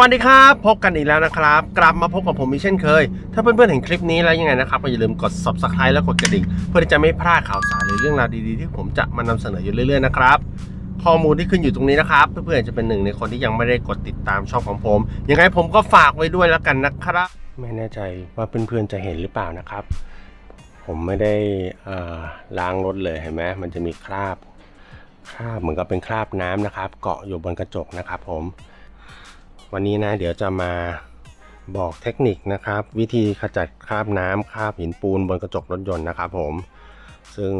วัสดีครับ พบกันอีกแล้วนะครับ กลับมาพบกับผมอีกเช่นเคย ถ้าเพื่อนๆเห็นคลิปนี้แล้วยังไงนะครับก็อย่าลืมกด subscribe และกดกระดิ่ง เพื่อที่จะไม่พลาดข่าวสารหรือเรื่องราวดีๆ ที่ผมจะมานำเสนออยู่เรื่อยๆนะครับข้อมูลที่ขึ้นอยู่ตรงนี้นะครับ เพื่อนๆจะเป็นหนึ่งในคนที่ยังไม่ได้กดติดตามช่องของผมยังไงผมก็ฝากไว้ด้วยแล้วกันนะครับ ไม่แน่ใจว่าเพื่อนๆจะเห็นหรือเปล่านะครับ ผมไม่ได้ล้างรถเลยเห็นไหมมันจะมีคราบคราบเหมือนกับเป็นคราบน้ำนะครับ เกาะอยู่บนกระจกนะครับ ผม วันนี้นะเดี๋ยวจะมาบอกเทคนิคนะครับ วิธีขจัดคราบน้ำคราบหินปูนบนกระจกรถยนต์นะครับผม ซึ่ง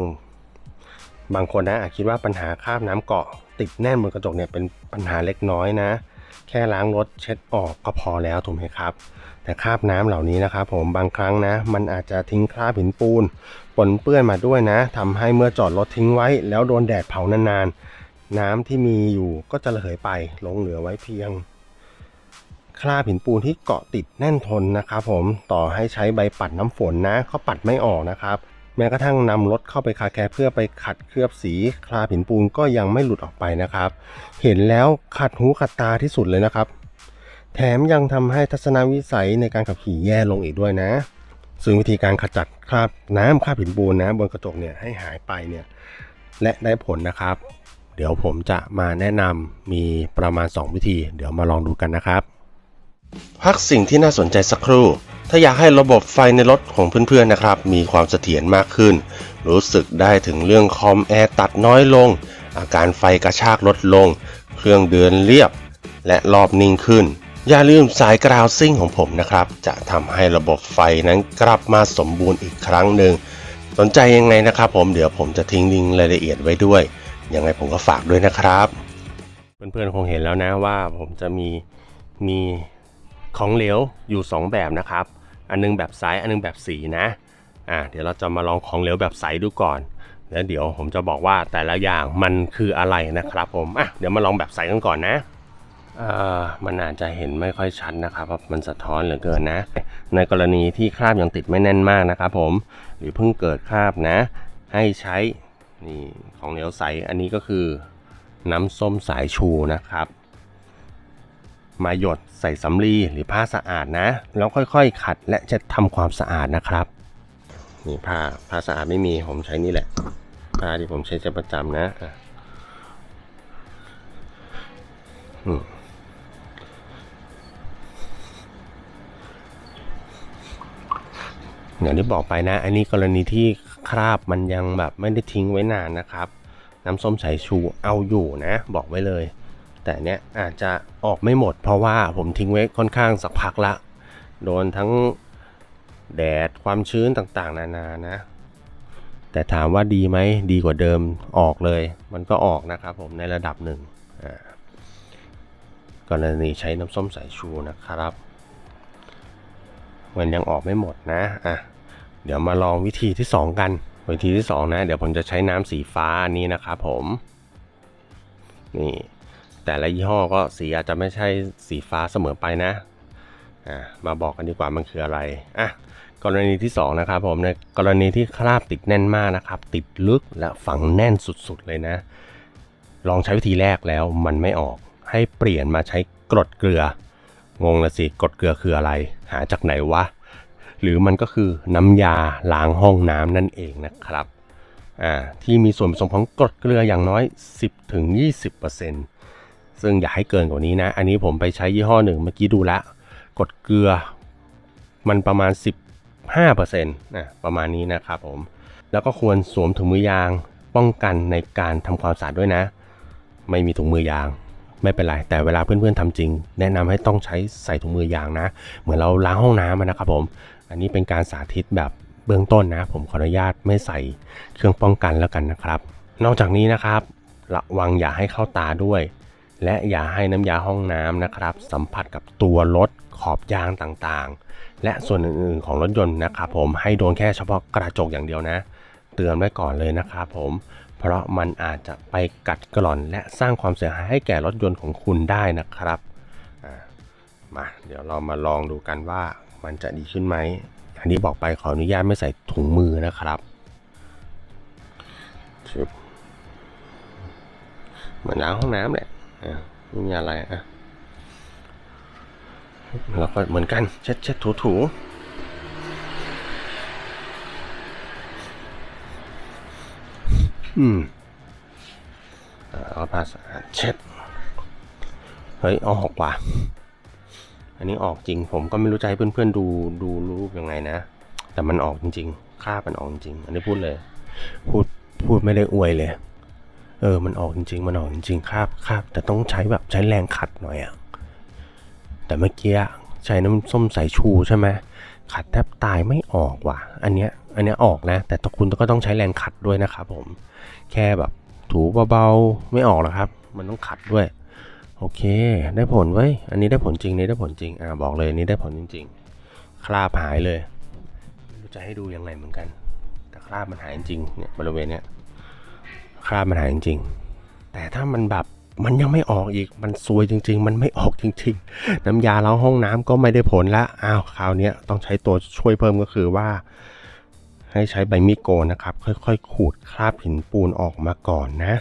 บางคนนะอาจคิดว่าปัญหาคราบน้ำเกาะติดแน่นบนกระจกเนี่ยเป็นปัญหาเล็กน้อยนะ แค่ล้างรถเช็ดออกก็พอแล้วถูกไหมครับ แต่คราบน้ำเหล่านี้นะครับผมบางครั้งนะ มันอาจจะทิ้งคราบหินปูนปนเปื้อนมาด้วยนะทำให้เมื่อจอดรถทิ้งไว้ แล้วโดนแดดเผานานๆน้ำที่มีอยู่ก็จะระเหยไปหลงเหลือไว้เพียง คราบหินปูนที่เกาะติดแน่นทนนะครับผมต่อให้ใช้ใบปัดน้ำฝนนะก็ปัดไม่ออกนะครับแม้กระทั่งนำรถเข้าไปคาแคร์เพื่อไปขัดเคลือบสีคราบหินปูนก็ยังไม่หลุดออกไปนะครับ เห็นแล้วขัดหูขัดตาที่สุดเลยนะครับ แถมยังทำให้ทัศนวิสัยในการขับขี่แย่ลงอีกด้วยนะ ซึ่งวิธีการขจัดคราบน้ำคราบหินปูนนะบนกระจกเนี่ยให้หายไปเนี่ยและได้ผลนะครับ เดี๋ยวผมจะมาแนะนำมีประมาณ 2 วิธี เดี๋ยวมาลองดูกันนะครับ พักสิ่งที่น่าสนใจสักครู่ ถ้าอยากให้ระบบไฟในรถของเพื่อนๆนะครับ มีความเสถียรมากขึ้น รู้สึกได้ถึงเรื่องคอมแอร์ตัดน้อยลง อาการไฟกระชากลดลง เครื่องเดินเรียบ และรอบนิ่งขึ้น อย่าลืมสายกราวซิ่งของผมนะครับ จะทำให้ระบบไฟนั้นกลับมาสมบูรณ์อีกครั้งหนึ่งสนใจยังไงนะครับผมเดี๋ยวผมจะทิ้งลิงก์รายละเอียดไว้ด้วย ยังไงผมก็ฝากด้วยนะครับ เพื่อนๆคงเห็นแล้วนะว่าผมจะมีมี ของเหลวอยู่ 2 แบบนะครับ อันนึงแบบใสอันนึงแบบสีนะอ่าเดี๋ยวเราจะมาลองของเหลวแบบใสดูก่อน แล้วเดี๋ยวผมจะบอกว่าแต่ละอย่างมันคืออะไรนะครับผมอะเดี๋ยวมาลองแบบใสกันก่อนนะเอ่อมันอาจจะเห็นไม่ค่อยชัดนะครับเพราะมันสะท้อนเหลือเกินนะ ในกรณีที่คราบยังติดไม่แน่นมากนะครับผมหรือเพิ่งเกิดคราบนะ ให้ใช้นี่ของเหลวใสอันนี้ก็คือน้ำส้มสายชูนะครับ มาหยดใส่สำลีหรือผ้าสะอาดนะ แล้วค่อยๆ ขัดและจะทำความสะอาดนะครับนี่ผ้าผ้าสะอาดไม่มีผมใช้นี่แหละผ้าที่ผมใช้จะประจำนะอืมอย่างที่บอกไปนะ อันนี้กรณีที่คราบมันยังแบบไม่ได้ทิ้งไว้นานนะครับ น้ำส้มสายชูเอาอยู่นะ บอกไว้เลย แต่เนี้ยอาจจะออกไม่หมด เพราะว่าผมทิ้งไว้ค่อนข้างสักพักละ โดนทั้งแดดความชื้นต่างๆ นานานะ แต่ถามว่าดีไหมดีกว่าเดิมออกเลย มันก็ออกนะครับผมในระดับหนึ่งอ่ากรณีใช้น้ำส้มสายชูนะครับ มันยังออกไม่หมดนะอะเดี๋ยวมาลองวิธีที่ 2 กันวิธีที่ 2 นะ เดี๋ยวผมจะใช้น้ำสีฟ้าอันนี้นะครับผม นี่ แต่ละยี่ห้อก็สีอาจจะไม่ใช่สีฟ้าเสมอไปนะอะมาบอกกันดีกว่ามันคืออะไรอะกรณีที่ 2 นะครับผมในกรณีที่คราบติดแน่นมากนะครับ ติดลึกและฝังแน่นสุดๆเลยนะ ลองใช้วิธีแรกแล้วมันไม่ออกให้เปลี่ยนมาใช้กรดเกลืองงละสิกรดเกลือคืออะไร หาจากไหนวะ หรือมันก็คือน้ำยาล้างห้องน้ำนั่นเองนะครับอ่าที่มีส่วนผสมของกรดเกลืออย่างน้อย 10-20% ซึ่งอย่าให้เกินกว่านี้นะ อันนี้ผมไปใช้ยี่ห้อหนึ่งเมื่อกี้ดูละ กดเกลือ มันประมาณ 15%นะประมาณนี้นะครับผม แล้วก็ควรสวมถุงมือยางป้องกันในการทำความสะอาดด้วยนะ ไม่มีถุงมือยางไม่เป็นไร แต่เวลาเพื่อนๆทำจริง แนะนำให้ต้องใช้ใส่ถุงมือยางนะ เหมือนเราล้างห้องน้ำนะครับผม อันนี้เป็นการสาธิตแบบเบื้องต้นนะ ผมขออนุญาตไม่ใส่เครื่องป้องกันแล้วกันนะครับ นอกจากนี้นะครับ ระวังอย่าให้เข้าตาด้วย และอย่าให้น้ำยาห้องน้ำนะครับ สัมผัสกับตัวรถขอบยางต่างๆ และส่วนอื่นๆของรถยนต์นะครับผมให้โดนแค่เฉพาะกระจกอย่างเดียวนะ เตือนไว้ก่อนเลยนะครับผม เพราะมันอาจจะไปกัดกร่อนและสร้างความเสียหายให้แก่รถยนต์ของคุณได้นะครับมาเดี๋ยวเรามาลองดูกันว่ามันจะดีขึ้นไหมอันนี้บอกไปขออนุญาตไม่ใส่ถุงมือนะครับเหมือนล้างห้องน้ำแหละ ไม่มีอะไรอะแล้วก็เหมือนกันเช็ดเช็ดถูถูอืมเอาผ้าสะอาดเช็ด เฮ้ยเอาออกว่ะอันนี้ออกจริงผมก็ไม่รู้ให้เพื่อนๆดูดูรูปยังไงนะ แต่มันออกจริงๆค่าบมันออกจริง อันนี้พูดเลย พูดพูดไม่ได้อวยเลย เออ มันออกจริง ๆ มันออกจริงๆคาบคาบแต่ต้องใช้แบบใช้แรงขัดหน่อยอะแต่เมื่อกี้ใช้น้ำส้มสายชูใช่ไหมขัดแทบตายไม่ออกว่ะ อันเนี้ย อันเนี้ยออกนะ แต่ต้องคุณก็ต้องใช้แรงขัดด้วยนะครับผม แค่แบบถูเบาๆ ไม่ออกหรอกครับ มันต้องขัดด้วย โอเค ได้ผลเว้ย อันนี้ได้ผลจริง นี่ได้ผลจริง อ่าบอกเลยนี้ได้ผลจริง ๆ คราบหายเลย ไม่รู้จะให้ดูยังไงเหมือนกัน แต่คราบมันหายจริง เนี่ยบริเวณเนี้ย คราบมันหายจริง ๆ แต่ถ้ามันแบบมันยังไม่ออกอีก มันซวยจริง ๆ มันไม่ออกจริง ๆ น้ำยาล้างห้องน้ำก็ไม่ได้ผลละ อ้าวคราวนี้ต้องใช้ตัวช่วยเพิ่มก็คือว่า ให้ใช้ใบมีดโกนนะครับ ค่อยๆ ขูดคราบหินปูนออกมาก่อนนะ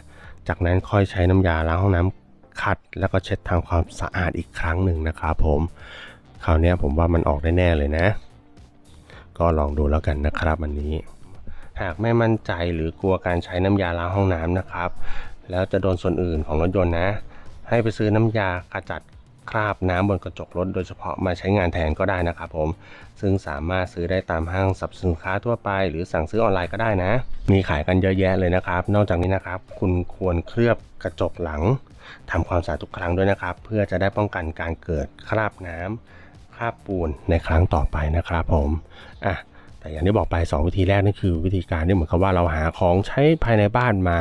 จากนั้นค่อยใช้น้ำยาล้างห้องน้ำขัด แล้วก็เช็ดทำความสะอาดอีกครั้งหนึ่งนะครับผม คราวนี้ผมว่ามันออกได้แน่เลยนะ ก็ลองดูแล้วกันนะครับวันนี้ หากไม่มั่นใจหรือกลัวการใช้น้ำยาล้างห้องน้ำนะครับ แล้วจะโดนส่วนอื่นของรถยนต์นะ ให้ไปซื้อน้ำยากระจัดคราบน้ำบนกระจกรถโดยเฉพาะมาใช้งานแทนก็ได้นะครับผม ซึ่งสามารถซื้อได้ตามห้างสรรพสินค้าทั่วไป หรือสั่งซื้อออนไลน์ก็ได้นะ มีขายกันเยอะแยะเลยนะครับ นอกจากนี้นะครับ คุณควรเคลือบกระจกหลังทำความสะอาดทุกครั้งด้วยนะครับ เพื่อจะได้ป้องกันการเกิดคราบน้ำคราบปูนในครั้งต่อไปนะครับผม อะ แต่อย่างที่บอกไป 2 วิธีแรกนั่นคือวิธีการที่เหมือนกับว่าเราหาของใช้ภายในบ้านมา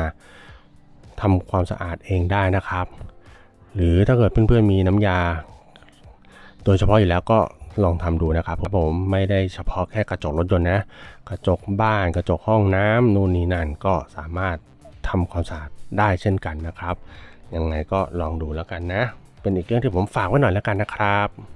ทำความสะอาดเองได้นะครับ หรือถ้าเกิดเพื่อนๆมีน้ำยา โดยเฉพาะอยู่แล้วก็ลองทำดูนะครับผมไม่ได้เฉพาะแค่กระจกรถยนต์นะ กระจกบ้านกระจกห้องน้ำนู่นนี่นั่นก็สามารถทำความสะอาดได้เช่นกันนะครับ ยังไงก็ลองดูแล้วกันนะ เป็นอีกเรื่องที่ผมฝากไว้หน่อยแล้วกันนะครับ